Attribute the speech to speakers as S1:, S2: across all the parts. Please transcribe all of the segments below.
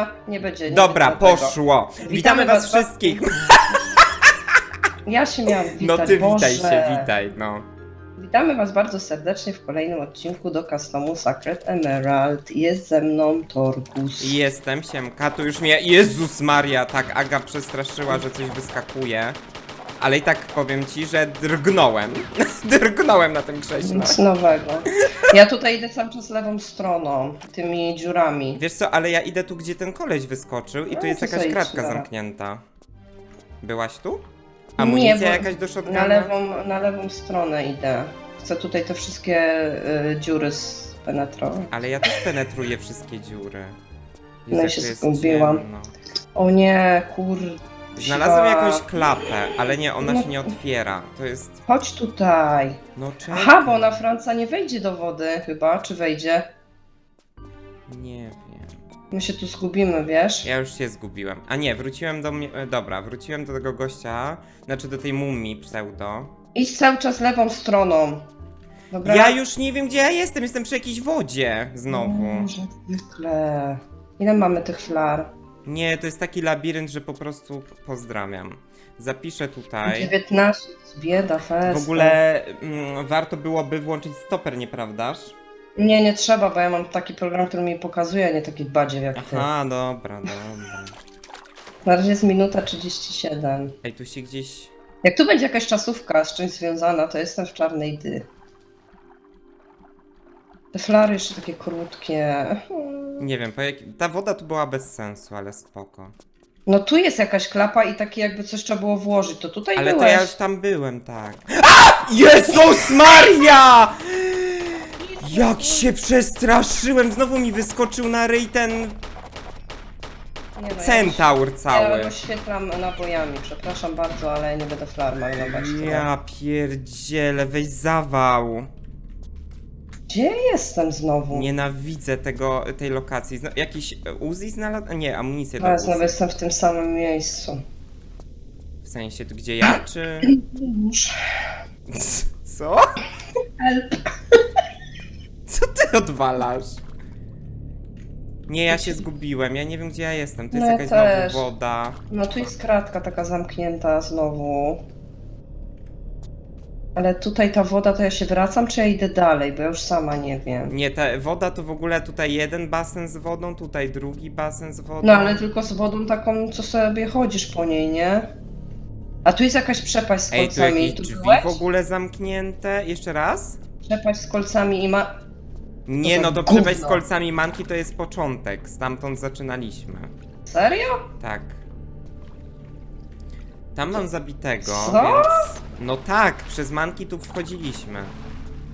S1: Dobra, nie będzie. Nie
S2: Dobra,
S1: będzie tego.
S2: poszło. Witamy, was wszystkich.
S1: Ja się miałam witać,
S2: No ty
S1: Boże.
S2: witaj się, witaj, no.
S1: Witamy was bardzo serdecznie w kolejnym odcinku do customu Sacred Emerald. Jest ze mną Torgus.
S2: Jestem, siemka, tu już mnie... Jezus Maria, tak Aga przestraszyła, że coś wyskakuje. Ale i tak powiem ci, że drgnąłem. drgnąłem na tym krześle.
S1: Nic nowego. Ja tutaj idę cały czas lewą stroną, tymi dziurami.
S2: Wiesz co, ale ja idę tu, gdzie ten koleś wyskoczył i
S1: No,
S2: tu jest jakaś kratka zamknięta. Byłaś tu? Amunicja
S1: bo
S2: jakaś do shotguna?
S1: Na lewą, na lewą stronę idę. Chcę tutaj te wszystkie y, dziury spenetrować.
S2: Ale ja też penetruję wszystkie dziury.
S1: No i się zgubiłam.
S2: ciemno.
S1: O nie, kur...
S2: Znalazłem jakąś klapę, ale nie, ona
S1: No.
S2: się nie otwiera. To jest...
S1: Chodź tutaj.
S2: No czekaj.
S1: Aha, bo ona Franca nie wejdzie do wody chyba, czy wejdzie?
S2: Nie wiem.
S1: My się tu zgubimy, wiesz?
S2: Ja już się zgubiłem. A nie, wróciłem do mnie... e, Dobra, wróciłem do tego gościa, znaczy do tej mumii pseudo.
S1: Idź cały czas lewą stroną. Dobra?
S2: Ja już nie wiem, gdzie ja jestem, jestem przy jakiejś wodzie znowu.
S1: Boże, zwykle. Ile mamy tych flar?
S2: Nie, to jest taki labirynt, że po prostu pozdrawiam. Zapiszę tutaj.
S1: 19, bieda, fest.
S2: W ogóle mm, warto byłoby włączyć stoper, nieprawdaż?
S1: Nie, nie trzeba, bo ja mam taki program, który mi pokazuje, a nie taki badziew jak ty.
S2: Aha, dobra, dobra.
S1: Na razie jest minuta 37.
S2: Ej, tu się gdzieś...
S1: Jak tu będzie jakaś czasówka z czymś związana, to jestem w czarnej dy. Te flary jeszcze takie krótkie.
S2: Nie wiem, po jak... ta woda tu była bez sensu, ale spoko.
S1: No tu jest jakaś klapa i takie jakby coś trzeba było włożyć, to tutaj
S2: Ale to
S1: byłeś.
S2: ja już tam byłem, tak. A! Jezus Maria! Jak się przestraszyłem! Znowu mi wyskoczył na ryj ten
S1: Nie no, ja
S2: centaur
S1: Ja
S2: cały.
S1: rozświetlam nabojami, przepraszam bardzo, ale nie będę flar marnować. tyle.
S2: Ja pierdzielę, weź zawał.
S1: Gdzie jestem znowu?
S2: Nienawidzę tego, tej lokacji. Zno, jakiś e, Uzi znalazł? Nie, amunicję do Uzi.
S1: znowu jestem w tym samym miejscu.
S2: W sensie, tu gdzie ja, czy... Co?
S1: Help.
S2: Co ty odwalasz? Nie, ja się zgubiłem, ja nie wiem gdzie ja jestem. To jest
S1: No ja
S2: jakaś
S1: też.
S2: znowu woda.
S1: No tu jest kratka taka zamknięta znowu. Ale tutaj ta woda, to ja się wracam, czy ja idę dalej, bo ja już sama nie wiem.
S2: Nie, ta woda to w ogóle tutaj jeden basen z wodą, tutaj drugi basen z wodą.
S1: No ale tylko z wodą taką, co sobie chodzisz po niej, nie? A tu jest jakaś przepaść z
S2: Ej, tu
S1: kolcami.
S2: jakieś drzwi
S1: byłeś?
S2: w ogóle zamknięte. Jeszcze raz?
S1: Przepaść z kolcami i ma...
S2: Nie,
S1: za
S2: no to
S1: gówno.
S2: przepaść z kolcami manki to jest początek. Stamtąd zaczynaliśmy.
S1: Serio?
S2: Tak. Tam mam zabitego,
S1: Co?
S2: więc... No tak, przez manki tu wchodziliśmy.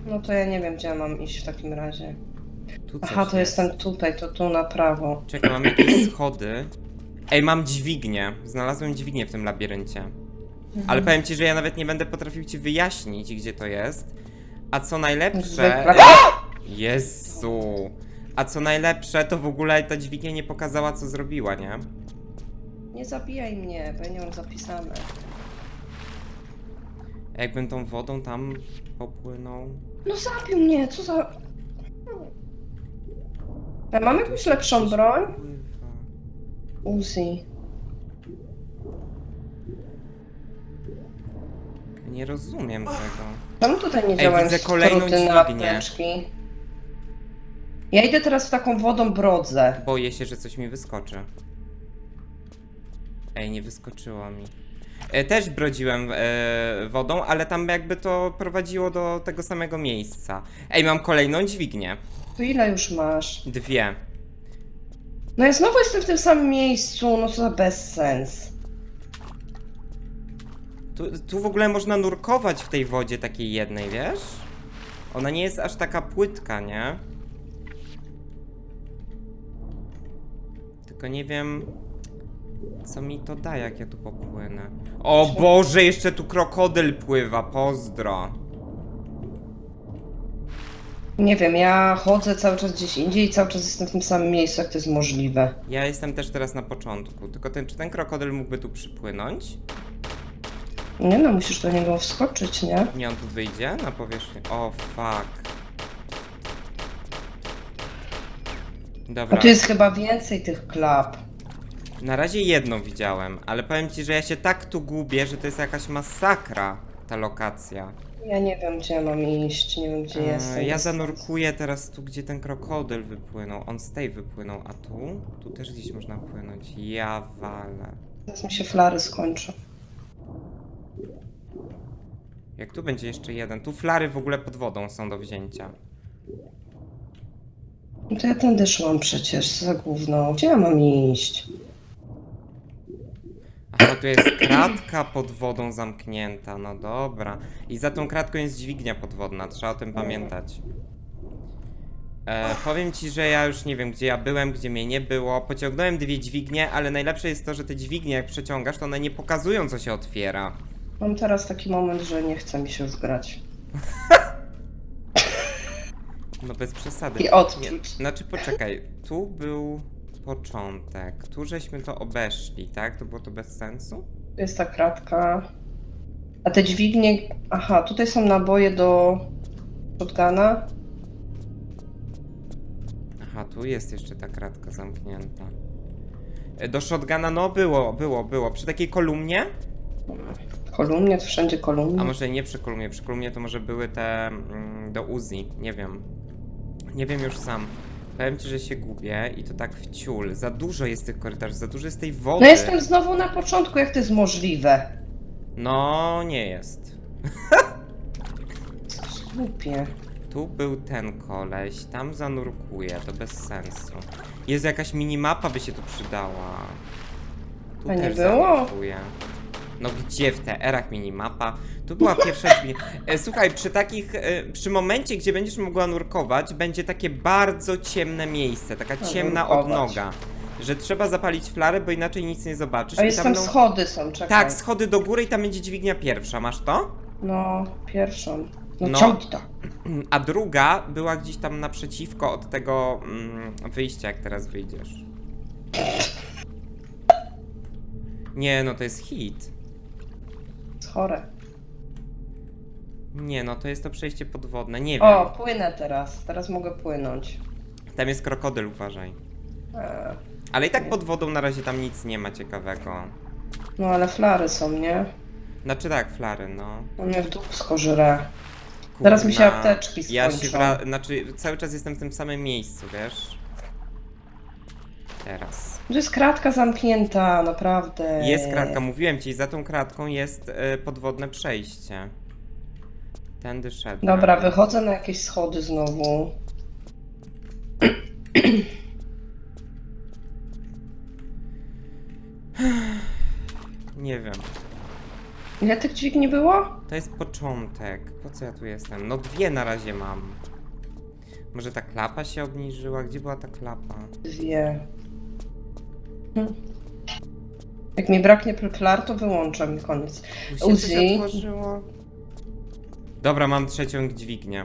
S1: No to ja nie wiem, gdzie ja mam iść w takim razie.
S2: Tu coś
S1: Aha, to jestem tutaj, to tu na prawo.
S2: Czekaj, mam jakieś schody. Ej, mam dźwignię. Znalazłem dźwignię w tym labiryncie. Ale powiem ci, że ja nawet nie będę potrafił ci wyjaśnić, gdzie to jest. A co najlepsze...
S1: Zwykle.
S2: Jezu! A co najlepsze, to w ogóle ta dźwignia nie pokazała, co zrobiła, nie?
S1: Nie zabijaj mnie, bo ja nie mam zapisane.
S2: A Jakbym tą wodą tam popłynął...
S1: No zabił mnie, co za... Ja mam jakąś lepszą broń?
S2: Pływa.
S1: Uzi.
S2: Nie rozumiem tego.
S1: Czemu tutaj nie
S2: Ej,
S1: działają
S2: widzę kolejną
S1: skróty na
S2: dźwignię.
S1: apteczki? Ja idę teraz w taką wodą brodzę.
S2: Boję się, że coś mi wyskoczy. Ej, nie wyskoczyło mi. E, też brodziłem e, wodą, ale tam jakby to prowadziło do tego samego miejsca. Ej, mam kolejną dźwignię.
S1: To ile już masz?
S2: Dwie.
S1: No ja znowu jestem w tym samym miejscu, no co za bezsens.
S2: Tu, tu w ogóle można nurkować w tej wodzie takiej jednej, wiesz? Ona nie jest aż taka płytka, nie? Tylko nie wiem, co mi to da, jak ja tu popłynę. O Boże, jeszcze tu krokodyl pływa, pozdro.
S1: Nie wiem, ja chodzę cały czas gdzieś indziej i cały czas jestem w tym samym miejscu, jak to jest możliwe.
S2: Ja jestem też teraz na początku, tylko ten, czy ten krokodyl mógłby tu przypłynąć?
S1: Nie no, musisz do niego wskoczyć, nie?
S2: Nie, on tu wyjdzie na powierzchnię. O, fuck.
S1: A
S2: Dobra,
S1: tu jest chyba więcej tych klap.
S2: Na razie jedną widziałem, ale powiem ci, że ja się tak tu gubię, że to jest jakaś masakra, ta lokacja.
S1: Ja nie wiem, gdzie mam iść, nie wiem, gdzie
S2: Eee,
S1: jestem.
S2: ja zanurkuję teraz tu, gdzie ten krokodyl wypłynął. On z tej wypłynął, a tu? Tu też gdzieś można płynąć. Ja walę.
S1: Zaraz mi się flary skończą.
S2: Jak tu będzie jeszcze jeden? Tu flary w ogóle pod wodą są do wzięcia.
S1: No to ja tędy szłam przecież, za gówno. Gdzie ja mam iść?
S2: Aha, tu jest kratka pod wodą zamknięta, no dobra. I za tą kratką jest dźwignia podwodna, trzeba o tym pamiętać. E, powiem ci, że ja już nie wiem, gdzie ja byłem, gdzie mnie nie było. Pociągnąłem dwie dźwignie, ale najlepsze jest to, że te dźwignie, jak przeciągasz, to one nie pokazują, co się otwiera.
S1: Mam teraz taki moment, że nie chce mi się już grać.
S2: No bez przesady.
S1: I odczuć.
S2: Nie, znaczy poczekaj, tu był początek, tu żeśmy to obeszli, tak? To było to bez sensu?
S1: Tu jest ta kratka. A te dźwignie... Aha, tutaj są naboje do shotguna.
S2: Aha, tu jest jeszcze ta kratka zamknięta. E, Do shotguna, no było, było, było. Przy takiej kolumnie?
S1: Kolumnie, to wszędzie kolumnie.
S2: A może nie przy kolumnie, przy kolumnie to może były te mm, do Uzi, nie wiem. Nie wiem już sam. Powiem ci, że się gubię i to tak w ciul. Za dużo jest tych korytarzy, za dużo jest tej wody.
S1: No jestem znowu na początku, jak to jest możliwe?
S2: No, nie jest.
S1: Głupie.
S2: Tu był ten koleś, tam zanurkuje, to bez sensu. Jest jakaś minimapa by się tu przydała. Tu
S1: A nie
S2: też
S1: było?
S2: zanurkuje. No gdzie w TR-ach minimapa? Tu była pierwsza drzwi. E, słuchaj, przy takich, e, przy momencie, gdzie będziesz mogła nurkować, będzie takie bardzo ciemne miejsce, taka
S1: A,
S2: ciemna
S1: nurkować.
S2: odnoga. Że trzeba zapalić flarę, bo inaczej nic nie zobaczysz.
S1: A
S2: I
S1: jest
S2: tam
S1: schody są, czekaj.
S2: Tak, schody do góry i tam będzie dźwignia pierwsza, masz to?
S1: No, pierwszą. No,
S2: No.
S1: ciągnij to.
S2: A druga była gdzieś tam naprzeciwko od tego mm, wyjścia, jak teraz wyjdziesz. Nie, no to jest hit.
S1: Jest chore.
S2: Nie, no to jest to przejście podwodne, nie wiem.
S1: O, płynę teraz. Teraz mogę płynąć.
S2: Tam jest krokodyl, uważaj.
S1: Eee,
S2: Ale i tak pod wodą na razie tam nic nie ma ciekawego.
S1: No ale flary są, nie?
S2: Znaczy tak, flary, no.
S1: On mnie w dupsko żre. Zaraz mi się
S2: Kurna,
S1: apteczki
S2: Ja się
S1: skończą.
S2: wra... Znaczy, cały czas jestem w tym samym miejscu, wiesz? Teraz.
S1: Tu jest kratka zamknięta, naprawdę.
S2: Jest kratka, mówiłem ci, za tą kratką jest e, podwodne przejście. Tędy szedłem.
S1: Dobra, wychodzę na jakieś schody znowu.
S2: Nie wiem.
S1: Ile tych dźwigni było?
S2: To jest początek. Po co ja tu jestem? No dwie na razie mam. Może ta klapa się obniżyła? Gdzie była ta klapa?
S1: Dwie. Hm. Jak mi braknie flar, to wyłączam i koniec.
S2: Się
S1: Uzi.
S2: otworzyło. Dobra, mam trzecią dźwignię.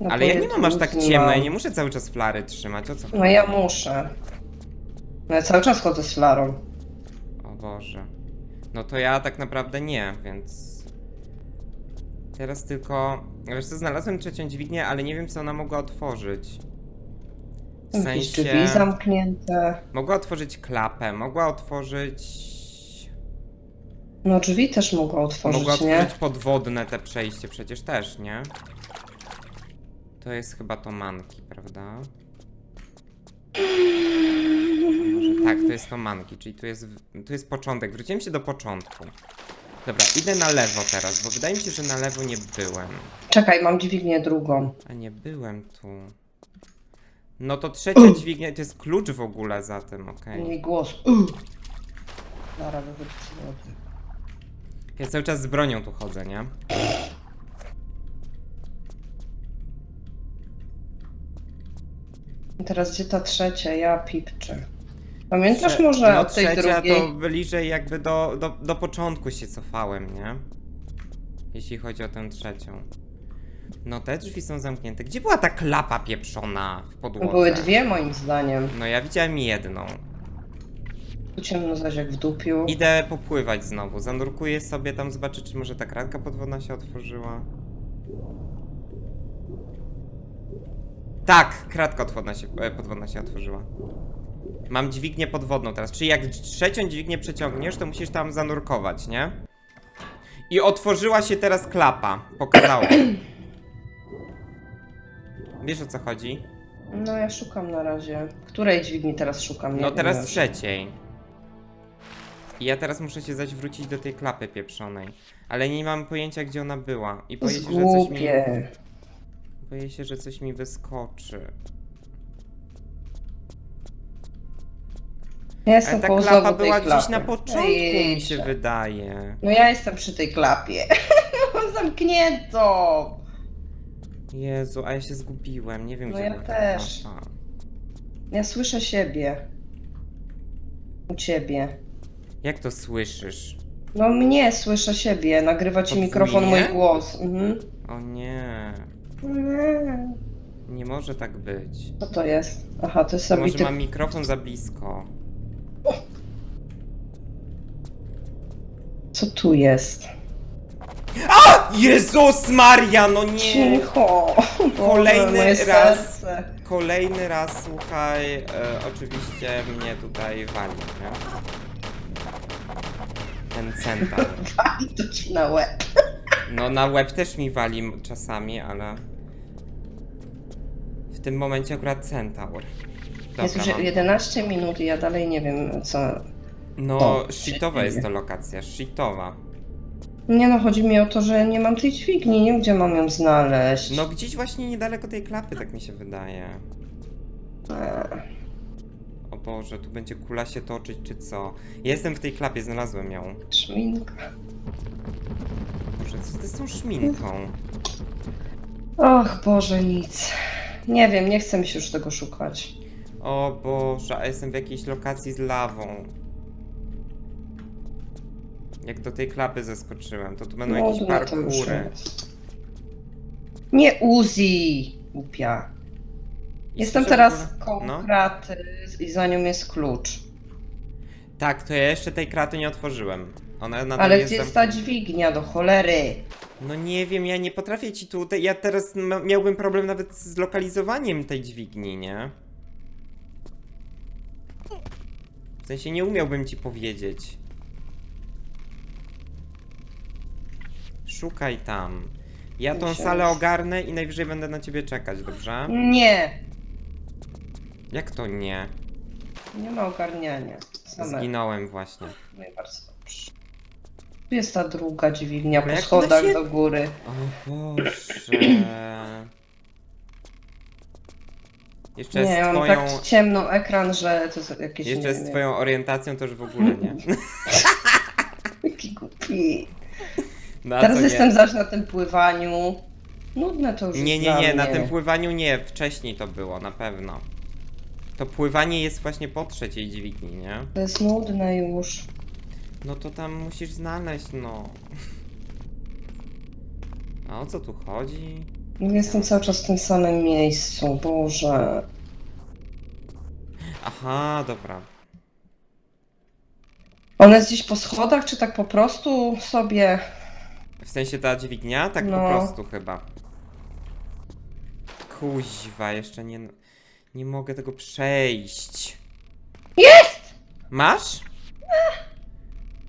S1: No
S2: Ale ja nie mam aż tak ciemno, ja
S1: mam.
S2: nie muszę cały czas flary trzymać, o co
S1: No ja muszę. No ja cały czas chodzę z flarą.
S2: O Boże. No to ja tak naprawdę nie, więc... Teraz tylko... Wiesz co, znalazłem trzecią dźwignię, ale nie wiem co ona mogła otworzyć. W
S1: Jakieś
S2: sensie...
S1: drzwi zamknięte.
S2: Mogła otworzyć klapę, mogła otworzyć...
S1: No drzwi też mogła otworzyć,
S2: mogła
S1: nie?
S2: otworzyć podwodne te przejście przecież też, nie? To jest chyba to manki, prawda? Może tak, to jest to manki, czyli tu jest, tu jest początek. Wróciłem się do początku. Dobra, idę na lewo teraz, bo wydaje mi się, że na lewo nie byłem.
S1: Czekaj, mam dźwignię drugą.
S2: A nie byłem tu. No to trzecia dźwignia, to jest klucz w ogóle za tym, okej.
S1: Mój głos. Dobra, wody.
S2: Ja cały czas z bronią tu chodzę, nie?
S1: Teraz gdzie ta trzecia? Ja pipczę. Pamiętasz
S2: Trze-
S1: może
S2: no,
S1: o tej
S2: trzecia
S1: drugiej?
S2: to bliżej jakby do, do, do początku się cofałem, nie? Jeśli chodzi o tę trzecią. No te drzwi są zamknięte. Gdzie była ta klapa pieprzona w podłodze?
S1: Były dwie moim zdaniem.
S2: No ja widziałem jedną.
S1: Tu ciemno zaś jak w dupiu.
S2: Idę popływać znowu. Zanurkuję sobie tam, zobaczę czy może ta kratka podwodna się otworzyła. Tak, kratka odwodna się, e, podwodna się otworzyła. Mam dźwignię podwodną teraz, czyli jak trzecią dźwignię przeciągniesz, to musisz tam zanurkować, nie? I otworzyła się teraz klapa. Pokazało. Wiesz o co chodzi?
S1: No ja szukam na razie. Której dźwigni teraz szukam? Nie
S2: No
S1: wiem
S2: teraz
S1: już.
S2: trzeciej. I ja teraz muszę się zaś wrócić do tej klapy pieprzonej. Ale nie mam pojęcia gdzie ona była. I boję się, że coś mi.
S1: głupie.
S2: Boję się, że coś mi wyskoczy.
S1: Ja
S2: Ale
S1: jestem
S2: ta
S1: koło
S2: klapa
S1: znowu tej
S2: była
S1: klapy.
S2: gdzieś na początku, mi się wydaje.
S1: No ja jestem przy tej klapie. Mam zamkniętą.
S2: Jezu, a ja się zgubiłem. Nie wiem
S1: No
S2: gdzie
S1: ja
S2: była ta
S1: też.
S2: klapa.
S1: Ja słyszę siebie. U ciebie.
S2: Jak to słyszysz?
S1: No mnie słyszę siebie. Nagrywa ci
S2: Podwójnie?
S1: mikrofon mój głos. Mhm.
S2: O nie. Nie może tak być.
S1: Co to jest? Aha, to jest
S2: może
S1: zabity.
S2: mam mikrofon za blisko.
S1: Co tu jest?
S2: Jezus Maria, no nie!
S1: Cicho! Boże,
S2: Kolejny
S1: moje
S2: raz.
S1: serce.
S2: Kolejny raz, słuchaj, e, oczywiście mnie tutaj wali, nie? Ten centaur.
S1: Wali to ci na łeb.
S2: No na łeb też mi wali czasami, ale... W tym momencie akurat centaur.
S1: Jest już
S2: mam.
S1: 11 minut i ja dalej nie wiem co.
S2: No,
S1: O,
S2: shitowa jest to lokacja, shitowa.
S1: Nie no, chodzi mi o to, że nie mam tej dźwigni, nie wiem gdzie mam ją znaleźć.
S2: No gdzieś właśnie niedaleko tej klapy, tak mi się wydaje.
S1: Eee,
S2: Boże, tu będzie kula się toczyć, czy co? Jestem w tej klapie, znalazłem ją.
S1: Szminka.
S2: Boże, co ty z tą szminką?
S1: Och Boże, nic. Nie wiem, nie chcę mi się już tego szukać.
S2: O Boże, a jestem w jakiejś lokacji z lawą. Jak do tej klapy zeskoczyłem, to tu będą jakieś
S1: Nudne to już
S2: parkury.
S1: jest. Nie Uzi, głupia. Jestem
S2: słyszę w
S1: teraz
S2: ogóle-
S1: koło
S2: No.
S1: kraty i za nią jest klucz.
S2: Tak, to ja jeszcze tej kraty nie otworzyłem. Ona nadal
S1: Ale
S2: jest
S1: gdzie jest ta dźwignia do cholery?
S2: No nie wiem, ja nie potrafię ci tutaj. Ja teraz ma- miałbym problem nawet z lokalizowaniem tej dźwigni, nie? W sensie nie umiałbym ci powiedzieć. Szukaj tam. Ja tą
S1: Musiałeś.
S2: salę ogarnę i najwyżej będę na ciebie czekać, dobrze?
S1: Nie,
S2: Jak to nie?
S1: nie ma ogarniania. Same.
S2: Zginąłem właśnie.
S1: No i bardzo dobrze. Tu jest ta druga dźwignia po
S2: jak
S1: schodach
S2: się-
S1: do góry.
S2: O Boże. Jeszcze
S1: Nie,
S2: z
S1: mam
S2: twoją...
S1: tak ciemno ekran, że to jest jakieś
S2: Jeszcze
S1: nie
S2: z twoją orientacją to już w ogóle nie.
S1: Jaki głupi.
S2: No, a
S1: Teraz
S2: co
S1: jestem zaś na tym pływaniu. Nudne to już
S2: Nie,
S1: jest
S2: nie,
S1: dla
S2: nie, na
S1: mnie.
S2: tym pływaniu nie, wcześniej to było, na pewno. To pływanie jest właśnie po trzeciej dźwigni, nie?
S1: To jest nudne już.
S2: No to tam musisz znaleźć, no. A o co tu chodzi?
S1: Jestem cały czas w tym samym miejscu, Boże.
S2: Aha, dobra.
S1: Ona jest gdzieś po schodach, czy tak po prostu sobie?
S2: W sensie ta dźwignia? Tak po
S1: No.
S2: prostu chyba. Kuźwa, jeszcze nie... Nie mogę tego przejść.
S1: Jest!
S2: Masz?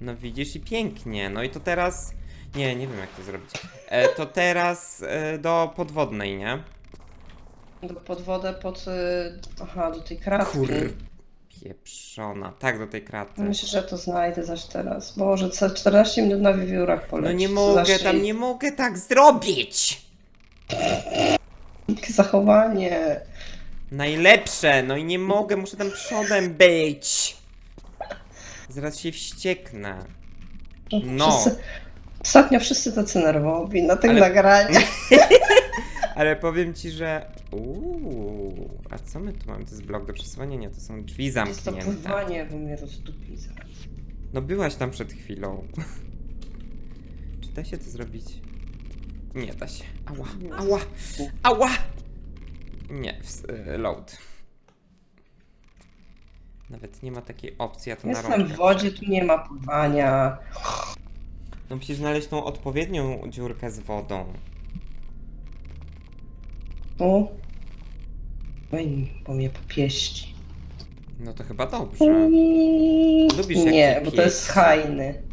S2: No widzisz i pięknie. No i to teraz... Nie, nie wiem jak to zrobić. E, to teraz e, do podwodnej, nie?
S1: Do pod wodę, pod... y, Aha, do tej kratki.
S2: Kur... Pieprzona. Tak, do tej kraty.
S1: Myślę, że to znajdę zaś teraz. Boże, co 14 minut na wiewiórach
S2: No
S1: poleci.
S2: nie mogę, tam nie mogę tak zrobić!
S1: Jakie zachowanie.
S2: Najlepsze, no i nie mogę, muszę tam przodem być. Zaraz się wścieknę. No.
S1: Wszyscy... Ostatnio wszyscy tacy nerwowi na tych
S2: Ale-
S1: nagraniach.
S2: Ale powiem ci, że. Uuu, a co my tu mamy? To jest blok do przesuwania? Nie, to są drzwi
S1: Jest to
S2: zamknięte.
S1: pływanie, bo mnie rozdupi zaraz.
S2: No byłaś tam przed chwilą. Czy da się to zrobić? Nie da się. Ała, ała, ała! Nie, y, load. Nawet nie ma takiej opcji, ja to na
S1: Jestem w wodzie, tu nie ma pływania.
S2: No musisz znaleźć tą odpowiednią dziurkę z wodą.
S1: Tu? Oj, bo mnie popieści.
S2: No to chyba dobrze. Lubisz, jak
S1: Nie, bo to jest hajny.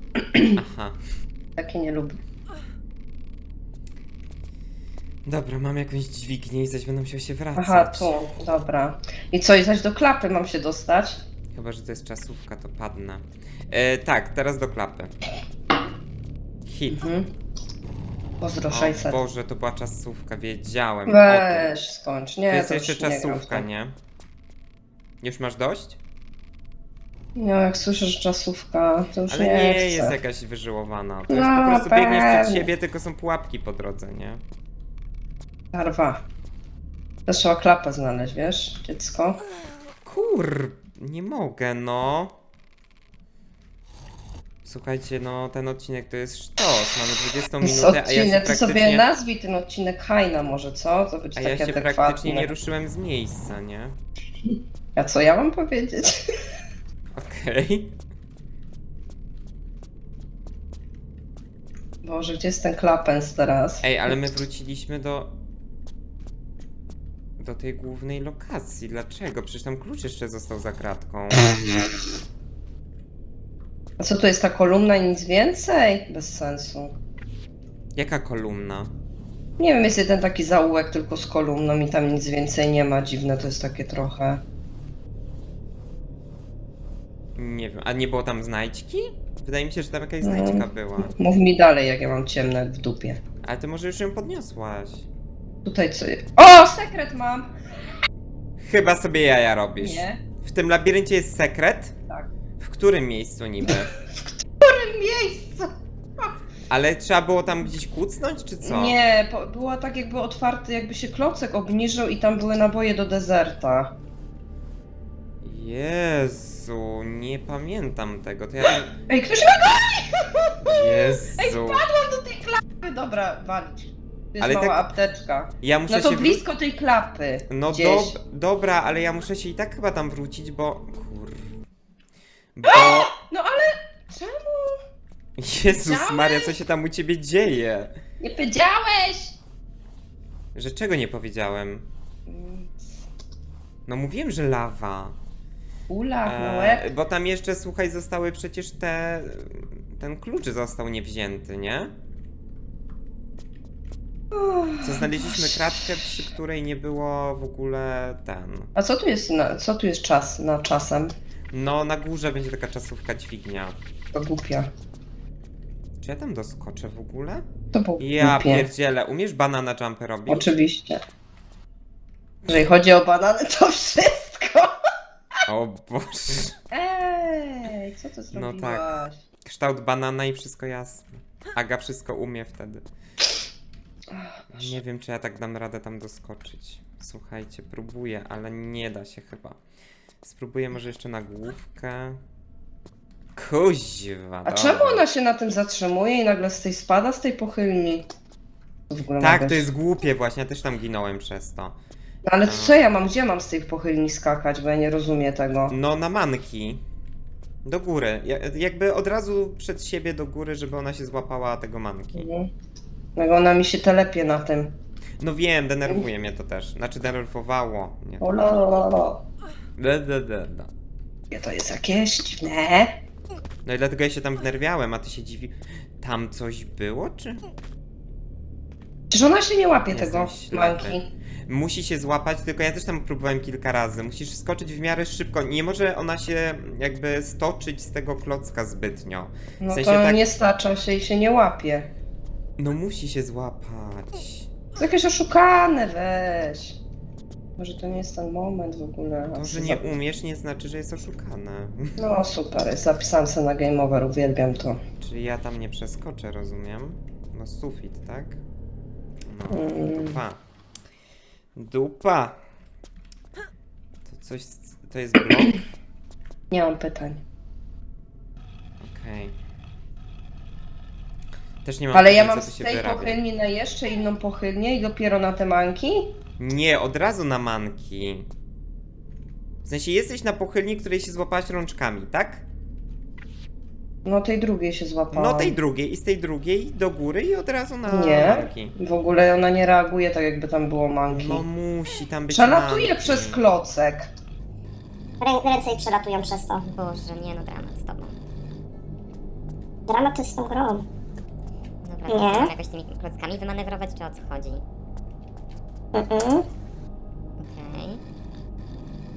S2: Aha.
S1: Takie nie lubię.
S2: Dobra, mam jakąś dźwignię i zaś będę musiał się wracać.
S1: Aha, tu, dobra. I co, i zaś do klapy mam się dostać?
S2: Chyba, że to jest czasówka, to padnę. E, tak, teraz do klapy. Hit.
S1: Mhm. Pozdro,
S2: O
S1: 600.
S2: Boże, to była czasówka, wiedziałem o tym.
S1: Weź, skończ. Nie,
S2: To jest
S1: to
S2: jeszcze
S1: już nie gram w
S2: czasówka, nie? Już masz dość?
S1: No, jak słyszę, że czasówka, to już
S2: Ale
S1: nie,
S2: nie
S1: chcę.
S2: jest jakaś wyżyłowana. To jest
S1: No,
S2: po prostu biegniesz przed
S1: pewnie.
S2: siebie, tylko są pułapki po drodze, nie?
S1: Karwa. Też trzeba klapę znaleźć, wiesz, dziecko?
S2: Kur... Nie mogę, no. Słuchajcie, no ten odcinek to jest sztos. Mamy 20
S1: Jest
S2: minutę, a ja się
S1: odcinek, ty sobie
S2: praktycznie...
S1: nazwij ten odcinek Hajna może, co? To być
S2: A
S1: takie
S2: ja się
S1: adekwatne.
S2: praktycznie nie ruszyłem z miejsca, nie?
S1: A co ja mam powiedzieć?
S2: Okej.
S1: Boże, gdzie jest ten klapens teraz?
S2: Ej, ale my wróciliśmy do... Do tej głównej lokacji. Dlaczego? Przecież tam klucz jeszcze został za kratką.
S1: A co tu jest ta kolumna i nic więcej? Bez sensu.
S2: Jaka kolumna?
S1: Nie wiem, jest jeden taki zaułek tylko z kolumną i tam nic więcej nie ma. Dziwne to jest takie trochę.
S2: Nie wiem, a nie było tam znajdźki? Wydaje mi się, że tam jakaś
S1: No.
S2: znajdźka była.
S1: Mów mi dalej, jak ja mam ciemne w dupie.
S2: Ale ty może już ją podniosłaś.
S1: Tutaj co jest? O, sekret mam!
S2: Chyba sobie jaja robisz.
S1: Nie?
S2: W tym labiryncie jest sekret?
S1: Tak.
S2: W którym miejscu niby?
S1: Miejsce!
S2: Ale trzeba było tam gdzieś kucnąć, czy co?
S1: Nie, po, było tak jakby otwarty, jakby się klocek obniżył i tam były naboje do dezerta.
S2: Jezu, nie pamiętam tego. To ja.
S1: Ej, ktoś mnie
S2: Jezu.
S1: Wpadłam do tej klapy! Dobra, walić. Jest
S2: Ale
S1: mała
S2: tak-
S1: apteczka.
S2: Ja muszę
S1: No to
S2: się... wró-
S1: blisko tej klapy.
S2: No
S1: gdzieś.
S2: dob- dobra, ale ja muszę się i tak chyba tam wrócić, bo... Kur... Bo...
S1: No ale czemu?
S2: Jezus? Maria, co się tam u ciebie dzieje?
S1: Nie powiedziałeś!
S2: Że czego nie powiedziałem? No mówiłem, że lawa.
S1: Ula, no
S2: E,
S1: łeb.
S2: bo tam jeszcze, słuchaj, zostały przecież te... Ten klucz został niewzięty, nie? Co znaleźliśmy kratkę, przy której nie było w ogóle ten...
S1: A co tu jest na, co tu jest czas na czasem?
S2: No, na górze będzie taka czasówka dźwignia.
S1: To głupia.
S2: Czy ja tam doskoczę w ogóle?
S1: To było
S2: Ja
S1: głupie.
S2: pierdzielę, umiesz banana jumpy robić?
S1: Oczywiście. Jeżeli chodzi o banany, to wszystko.
S2: O Boże.
S1: Ej, co ty
S2: No
S1: zrobiłaś?
S2: tak. Kształt banana i wszystko jasne. Aga wszystko umie wtedy. Nie wiem, czy ja tak dam radę tam doskoczyć. Słuchajcie, próbuję, ale nie da się chyba. Spróbuję może jeszcze na główkę. Kuźwa,
S1: A
S2: dobra.
S1: czemu ona się na tym zatrzymuje i nagle z tej spada, z tej pochylni? To w ogóle ma
S2: Tak,
S1: być.
S2: to jest głupie właśnie, ja też tam ginąłem przez to.
S1: No ale co ja mam? Gdzie mam z tej pochylni skakać? Bo ja nie rozumiem tego.
S2: No, na manki. Do góry. Ja- Jakby od razu przed siebie do góry, żeby ona się złapała tego manki.
S1: Mhm. Jak ona mi się telepie na tym.
S2: No wiem, denerwuje mnie to też. Znaczy denerwowało. Nie.
S1: O la, la, la, la. Nie, To jest jakieś dziwne.
S2: No i dlatego ja się tam wnerwiałem, a ty się dziwi. Tam coś było, czy?
S1: Czyż ona się nie łapie
S2: Jestem
S1: tego
S2: ślepy.
S1: manki?
S2: Musi się złapać, tylko ja też tam próbowałem kilka razy. Musisz skoczyć w miarę szybko. Nie może ona się jakby stoczyć z tego klocka zbytnio.
S1: No
S2: W sensie
S1: to
S2: tak-
S1: nie stacza się i się nie łapie.
S2: No musi się złapać.
S1: To jakieś oszukane, weź. Może to nie jest ten moment w ogóle.
S2: To, że nie umiesz, nie znaczy, że jest oszukane.
S1: No super, zapisałam sobie na Game Over, uwielbiam to.
S2: Czyli ja tam nie przeskoczę, rozumiem? No sufit, tak? No,
S1: Mm.
S2: dupa. Dupa! To coś, to jest blok?
S1: Nie mam pytań.
S2: Okej. Też nie mam
S1: Ale ja mam
S2: co
S1: z
S2: się
S1: tej
S2: wyrabia.
S1: pochylni na jeszcze inną pochylnię i dopiero na te manki?
S2: Nie, od razu na manki. W sensie jesteś na pochylni, której się złapałaś rączkami, tak?
S1: No tej drugiej się złapałam.
S2: No tej drugiej i z tej drugiej do góry i od razu na
S1: Nie,
S2: manki.
S1: w ogóle ona nie reaguje tak jakby tam było manki.
S2: No musi tam być
S1: Przelatuje
S2: manki.
S1: przez klocek.
S3: Rę, ręce jej przelatują przez to.
S4: Boże, nie no, dramat z tobą.
S3: Dramat to jest z tą grą.
S4: Dobra,
S3: Nie.
S4: to chcemy jakoś tymi klockami wymanewrować, czy o co chodzi?
S3: Mhm.
S4: Okej.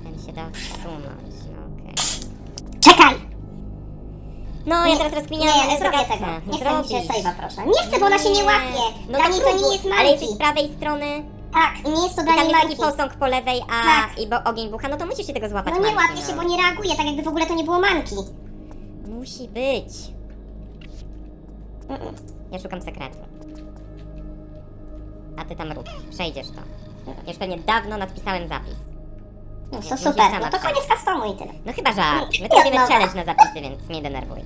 S4: Ten się da wsunąć, no okej.
S3: Czekaj!
S4: No, ja teraz rozkminiam
S3: nie, nie zrobię
S4: zagadkę.
S3: tego. Nie chcę mi się
S4: zrobisz.
S3: save'a, proszę. Nie chcę, bo ona się nie łapie.
S4: No
S3: Dla niej to
S4: próbuj,
S3: nie jest
S4: Ale jesteś z
S3: manki.
S4: prawej strony
S3: Tak, i nie jest to
S4: i
S3: dla
S4: tam
S3: niej
S4: jest taki
S3: manki.
S4: posąg po lewej, a
S3: Tak.
S4: i bo ogień bucha, no to musisz się tego złapać
S3: No nie
S4: manki,
S3: łapie się,
S4: no.
S3: bo nie reaguje, tak jakby w ogóle to nie było manki.
S4: Musi być.
S3: Mm-mm.
S4: Ja szukam sekretu. A ty tam rób. Przejdziesz to. Ja już pewnie dawno nadpisałem zapis.
S3: No to
S4: Więc
S3: super,
S4: sama
S3: no to
S4: przejść.
S3: koniec customu i tyle.
S4: No chyba żart. My tu robimy
S3: no.
S4: challenge na zapisy, więc mnie denerwuj.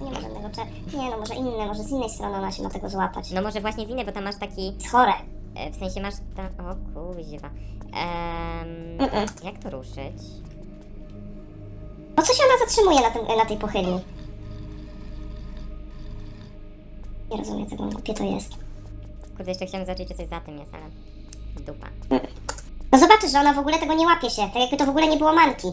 S3: Nie ma żadnego cze... Nie no, może inne, może z innej strony ona się ma tego złapać.
S4: No może właśnie z innej, bo tam masz taki...
S3: Jest chore.
S4: e, W sensie masz tam... O kuźwa. Ehm,
S3: Mm-mm.
S4: jak to ruszyć?
S3: Po co się ona zatrzymuje na, tym, na tej pochylni? Nie rozumiem tego, głupie to jest.
S4: Kurde, jeszcze chciałem zobaczyć, czy coś za tym jest, ale... Dupa.
S3: No zobaczysz, że ona w ogóle tego nie łapie się, tak jakby to w ogóle nie było manki.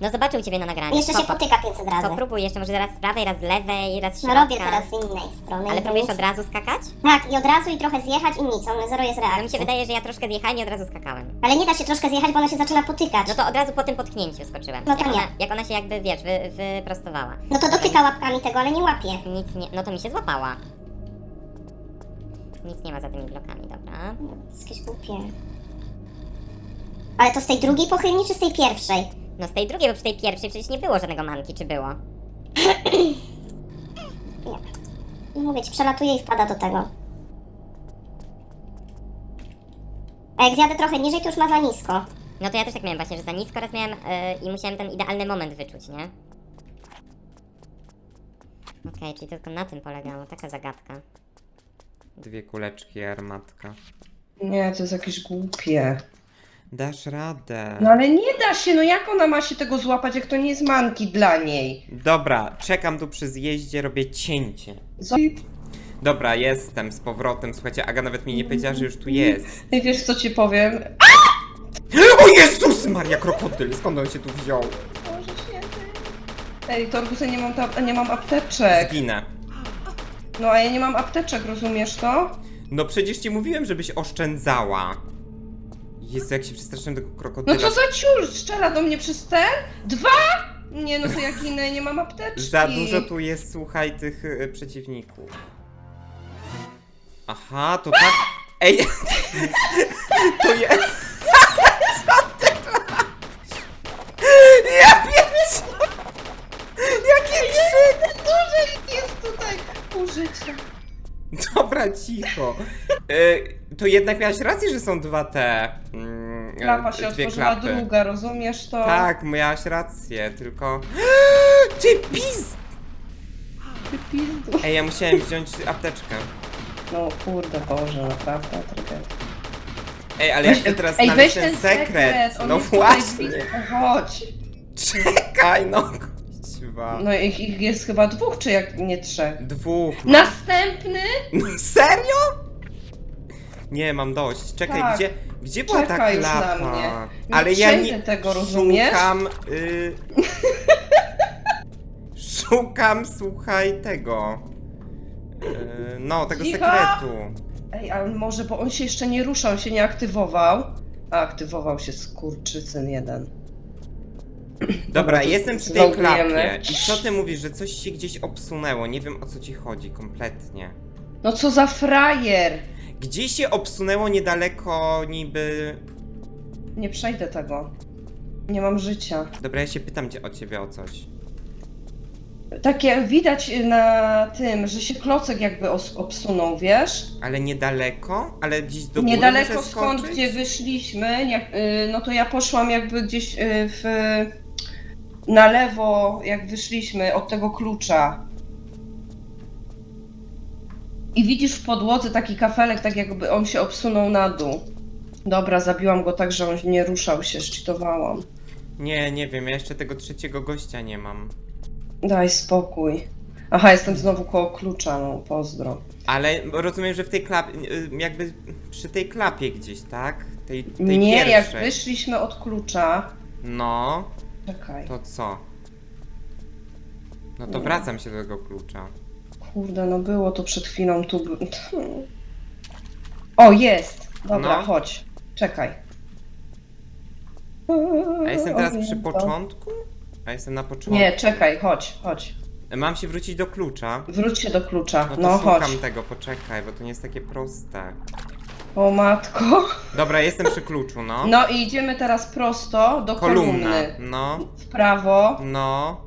S4: No zobaczył ciebie na nagraniu.
S3: Jeszcze się potyka 500 razy.
S4: Popróbuj jeszcze, może raz z prawej, raz z lewej, raz z
S3: No
S4: środka.
S3: robię teraz z innej strony.
S4: Ale
S3: i to
S4: próbujesz
S3: nic.
S4: od razu skakać?
S3: Tak, i od razu i trochę zjechać i nic, on zero jest
S4: Ale mi się
S3: reakcji.
S4: wydaje, że ja troszkę zjechałem i od razu skakałem.
S3: Ale nie da się troszkę zjechać, bo ona się zaczyna potykać.
S4: No to od razu po tym potknięciu skoczyłem.
S3: No to
S4: jak,
S3: nie.
S4: ona, jak ona się jakby, wiesz, wy, wyprostowała.
S3: No to dotyka łapkami tego, ale nie łapie.
S4: Nic nie... No to mi się złapała. Nic nie ma za tymi blokami, dobra.
S3: No, to jest jakieś głupie. Ale to z tej drugiej pochylni, czy z tej pierwszej?
S4: No z tej drugiej, bo przy tej pierwszej przecież nie było żadnego manki, czy było?
S3: No mówię ci, przelatuje i wpada do tego. A jak zjadę trochę niżej, to już ma za nisko.
S4: No to ja też tak miałem właśnie, że za nisko raz miałem yy, i musiałem ten idealny moment wyczuć, nie? Okej, czyli tylko na tym polegało, taka zagadka.
S2: Dwie kuleczki, armatka.
S1: Nie, to jest jakieś głupie.
S2: Dasz radę.
S1: No ale nie da się, no jak ona ma się tego złapać, jak to nie jest manki dla niej?
S2: Dobra, czekam tu przy zjeździe, robię cięcie. Dobra, jestem z powrotem. Słuchajcie, Aga nawet mi nie powiedziała, że już tu jest.
S1: I wiesz co ci powiem?
S2: O Jezus Maria, krokodyl! Skąd on się tu wziął?
S1: Boże święty. Ej, Torgusa, nie mam, ta, nie mam apteczek.
S2: Zginę.
S1: No a ja nie mam apteczek, rozumiesz to?
S2: No przecież ci mówiłem, żebyś oszczędzała. Jezu, jak się przestraszyłem tego
S1: No
S2: krokodyla.
S1: co za ciul, strzela do mnie przez ten? Dwa? Nie, no to jak inne, nie mam apteczki.
S2: Za dużo tu jest, słuchaj, tych y, przeciwników. Aha, to tak... Ej! to jest... Ja pierdolę! Jaki krzyk!
S1: Dużo jest tutaj użycia.
S2: Dobra, cicho. Y, to jednak miałaś rację, że są dwa te... Mm,
S1: Klapa się
S2: dwie
S1: otworzyła,
S2: klapy.
S1: druga, rozumiesz to?
S2: Tak, miałaś rację, tylko... Ty pis!
S1: Ty pizdu.
S2: Ej, ja musiałem wziąć apteczkę.
S1: No kurde Boże, naprawdę tragedia.
S2: Ej, ale ja chcę teraz
S1: ej,
S2: znaleźć
S1: weź
S2: ten sekret.
S1: on
S2: No
S1: jest tutaj
S2: właśnie.
S1: blisko. Chodź.
S2: Czekaj, no kuźwa.
S1: No ich, ich jest chyba dwóch, czy jak nie trzech.
S2: Dwóch.
S1: Następny?
S2: No, serio? Nie, mam dość. Czekaj,
S1: Tak.
S2: gdzie, gdzie była ta
S1: Czekaj już na
S2: klapa?
S1: mnie. Nie
S2: Ale ja
S1: przejdę
S2: nie
S1: tego, rozumiesz?
S2: szukam. Y... szukam, słuchaj, tego. Y... No, tego
S1: Cicho!
S2: sekretu.
S1: Ej, ale może, bo on się jeszcze nie ruszał, on się nie aktywował. A, aktywował się skurczysyn jeden.
S2: Dobra,
S1: to
S2: jestem przy tej
S1: zlogujemy.
S2: klapie. I co ty mówisz, że coś się gdzieś obsunęło? Nie wiem o co ci chodzi kompletnie.
S1: No co za frajer!
S2: Gdzie się obsunęło niedaleko niby...
S1: Nie przejdę tego. Nie mam życia.
S2: Dobra, ja się pytam cię o ciebie o coś.
S1: Takie widać na tym, że się klocek jakby os- obsunął, wiesz?
S2: Ale niedaleko? Ale gdzieś do góry
S1: Niedaleko
S2: muszę
S1: skąd,
S2: skoczyć?
S1: gdzie wyszliśmy, jak, y, no to ja poszłam jakby gdzieś y, w, na lewo, jak wyszliśmy od tego klucza. I widzisz w podłodze taki kafelek, tak jakby on się obsunął na dół. Dobra, zabiłam go tak, że on nie ruszał się, szczytowałam.
S2: Nie, nie wiem, ja jeszcze tego trzeciego gościa nie mam.
S1: Daj spokój. Aha, jestem znowu koło klucza, no pozdro.
S2: Ale rozumiem, że w tej klapie, jakby przy tej klapie gdzieś, tak? Tej, tej
S1: Nie, jak
S2: pierwszej.
S1: wyszliśmy od klucza.
S2: No,
S1: Czekaj.
S2: to co? No to
S1: Nie.
S2: wracam się do tego klucza.
S1: Kurde, no było to przed chwilą tu. by- O, jest! Dobra,
S2: No.
S1: chodź. Czekaj.
S2: A jestem teraz przy początku? A jestem na początku.
S1: Nie, czekaj, chodź, chodź.
S2: Mam się wrócić do klucza.
S1: Wróć się do klucza.
S2: No to
S1: No,
S2: szukam
S1: chodź.
S2: tego, poczekaj, bo to nie jest takie proste.
S1: O matko.
S2: Dobra, jestem przy kluczu, no.
S1: No i idziemy teraz prosto do kolumny.
S2: No,
S1: W prawo,
S2: no.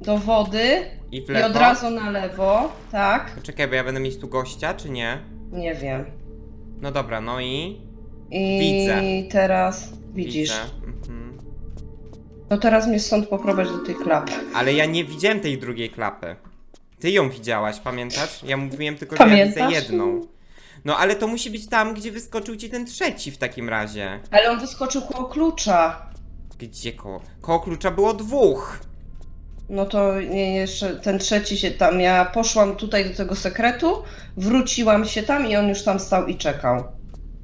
S1: do wody
S2: I w
S1: i
S2: lewo.
S1: od razu na lewo, tak?
S2: Poczekaj, bo ja będę mieć tu gościa, czy nie?
S1: Nie wiem.
S2: No dobra, no i...
S1: I
S2: Widzę.
S1: teraz widzisz.
S2: Widzę. Mhm.
S1: No teraz mnie stąd poprowadź do tej klapy.
S2: Ale ja nie widziałem tej drugiej klapy. Ty ją widziałaś, pamiętasz? Ja mówiłem tylko, że ja widzę
S1: Pamiętasz?
S2: jedną. No ale to musi być tam, gdzie wyskoczył ci ten trzeci w takim razie.
S1: Ale on wyskoczył koło klucza.
S2: Gdzie koło? Koło klucza było dwóch.
S1: No to nie, jeszcze ten trzeci się tam. Ja poszłam tutaj do tego sekretu, wróciłam się tam i on już tam stał i czekał.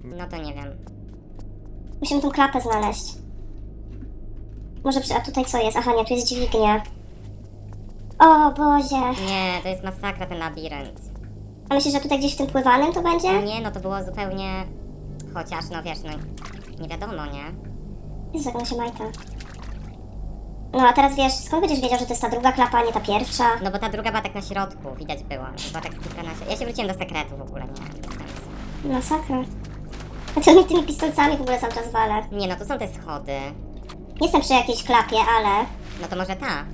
S4: No to nie wiem.
S3: Musimy tą klapę znaleźć. Może przy... A tutaj co jest? Aha, nie, tu jest dźwignia. O Bozie.
S4: Nie, to jest masakra ten labirynt.
S3: A myślisz, że tutaj gdzieś w tym pływanym to będzie?
S4: Nie, no to było zupełnie... Chociaż, no wiesz, no... Nie wiadomo, nie?
S3: Jezu, jak ona się majta. No a teraz wiesz, skąd będziesz wiedział, że to jest ta druga klapa, a nie ta pierwsza?
S4: No bo ta druga była tak na środku, widać była. Była tak z kilka na środku. Ja się wróciłem do sekretu w ogóle, nie, bez sensu.
S3: Masakra. A ty mi tymi pistolcami w ogóle cały czas walę.
S4: Nie, no to są te schody.
S3: Nie jestem przy jakiejś klapie, ale...
S4: No to może ta.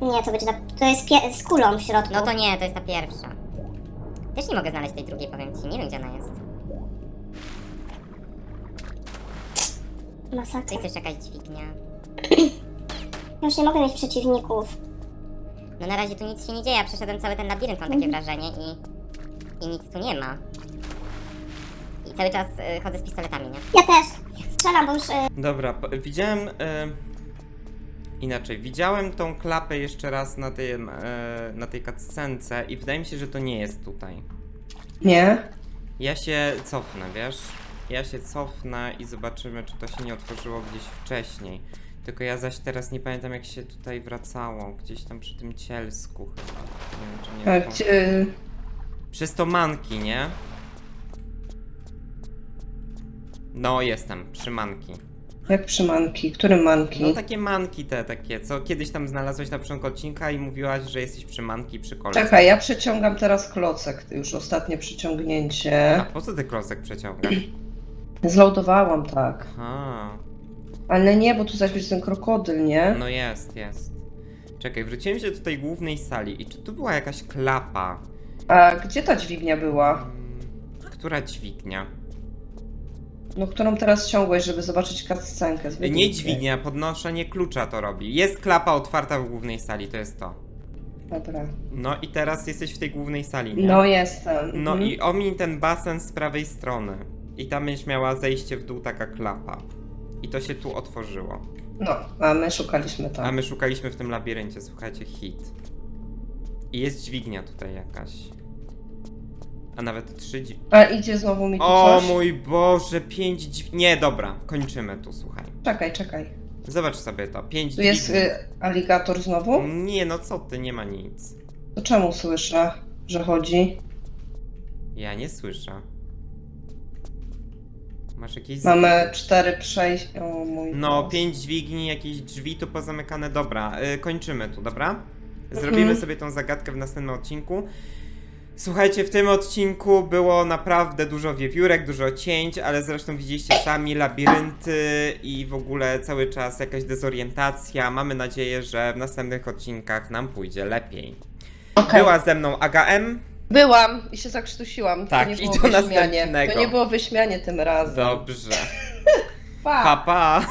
S3: Nie, to będzie ta... To jest pie... z kulą w środku.
S4: No to nie, to jest ta pierwsza. Też nie mogę znaleźć tej drugiej, powiem ci. Nie wiem, gdzie ona jest.
S3: Masakra.
S4: jest jeszcze jakaś dźwignia.
S3: Ja już nie mogę mieć przeciwników.
S4: No na razie tu nic się nie dzieje, ja przeszedłem cały ten labirynt, mam takie wrażenie i... I nic tu nie ma. I cały czas y, chodzę z pistoletami, nie?
S3: Ja też. Strzelam, bo już... Y...
S2: Dobra, widziałem... E, inaczej, widziałem tą klapę jeszcze raz na tej, e, na tej cutscence i wydaje mi się, że to nie jest tutaj.
S1: Nie?
S2: Ja się cofnę, wiesz? Ja się cofnę i zobaczymy, czy to się nie otworzyło gdzieś wcześniej. Tylko ja zaś teraz nie pamiętam, jak się tutaj wracało. Gdzieś tam przy tym cielsku chyba. Nie wiem, czy nie
S1: A
S2: wiem.
S1: gdzie,
S2: Przez to manki, nie? No, jestem, przy manki.
S1: jak przy manki? Które manki?
S2: No takie manki te, takie, co kiedyś tam znalazłeś na początku odcinka i mówiłaś, że jesteś przy manki przy kolce.
S1: Czekaj, ja przeciągam teraz klocek. Już ostatnie
S2: A
S1: przyciągnięcie.
S2: po co ty klocek przeciągasz?
S1: Zloadowałam tak.
S2: Aha,
S1: Ale nie, bo tu zaś będzie ten krokodyl, nie?
S2: no jest, jest. Czekaj, wróciłem się do tej głównej sali i czy tu była jakaś klapa?
S1: A gdzie ta dźwignia była?
S2: Mm, Która dźwignia?
S1: No, którą teraz ściągłeś, żeby zobaczyć cutscenkę. z
S2: Nie dźwignia, podnoszenie klucza to robi. Jest klapa otwarta w głównej sali, to jest to.
S1: Dobra.
S2: No i teraz jesteś w tej głównej sali, nie?
S1: No, jestem.
S2: No
S1: Mhm.
S2: i omiń ten basen z prawej strony. I tam będziesz miała zejście w dół taka klapa. I to się tu otworzyło.
S1: No, a my szukaliśmy tam.
S2: A my szukaliśmy w tym labiryncie, słuchajcie, hit. I jest dźwignia tutaj jakaś. A nawet trzy dźwignie.
S1: A idzie znowu mi tu
S2: O
S1: coś?
S2: mój Boże, pięć dźwigni. Nie, dobra, kończymy tu, słuchaj.
S1: Czekaj, czekaj.
S2: Zobacz sobie to, pięć
S1: Tu jest
S2: dźwigni.
S1: y, aligator znowu?
S2: Nie, no co ty, nie ma nic.
S1: To czemu słyszę, że chodzi?
S2: Ja nie słyszę. Masz jakieś...
S1: Mamy cztery przejścia. O mój
S2: No,
S1: Boże.
S2: pięć dźwigni, jakieś drzwi tu pozamykane. Dobra, y, kończymy tu, dobra? Zrobimy
S1: Mhm.
S2: sobie tą zagadkę w następnym odcinku. Słuchajcie, w tym odcinku było naprawdę dużo wiewiórek, dużo cięć, ale zresztą widzieliście sami labirynty i w ogóle cały czas jakaś dezorientacja. Mamy nadzieję, że w następnych odcinkach nam pójdzie lepiej.
S1: Okej.
S2: Była ze mną Aga M.
S1: Byłam i się zakrztusiłam.
S2: Tak,
S1: to nie
S2: i
S1: było
S2: do
S1: wyśmianie.
S2: następnego.
S1: To nie było wyśmianie tym razem.
S2: Dobrze.
S1: Pa.
S2: Pa, pa.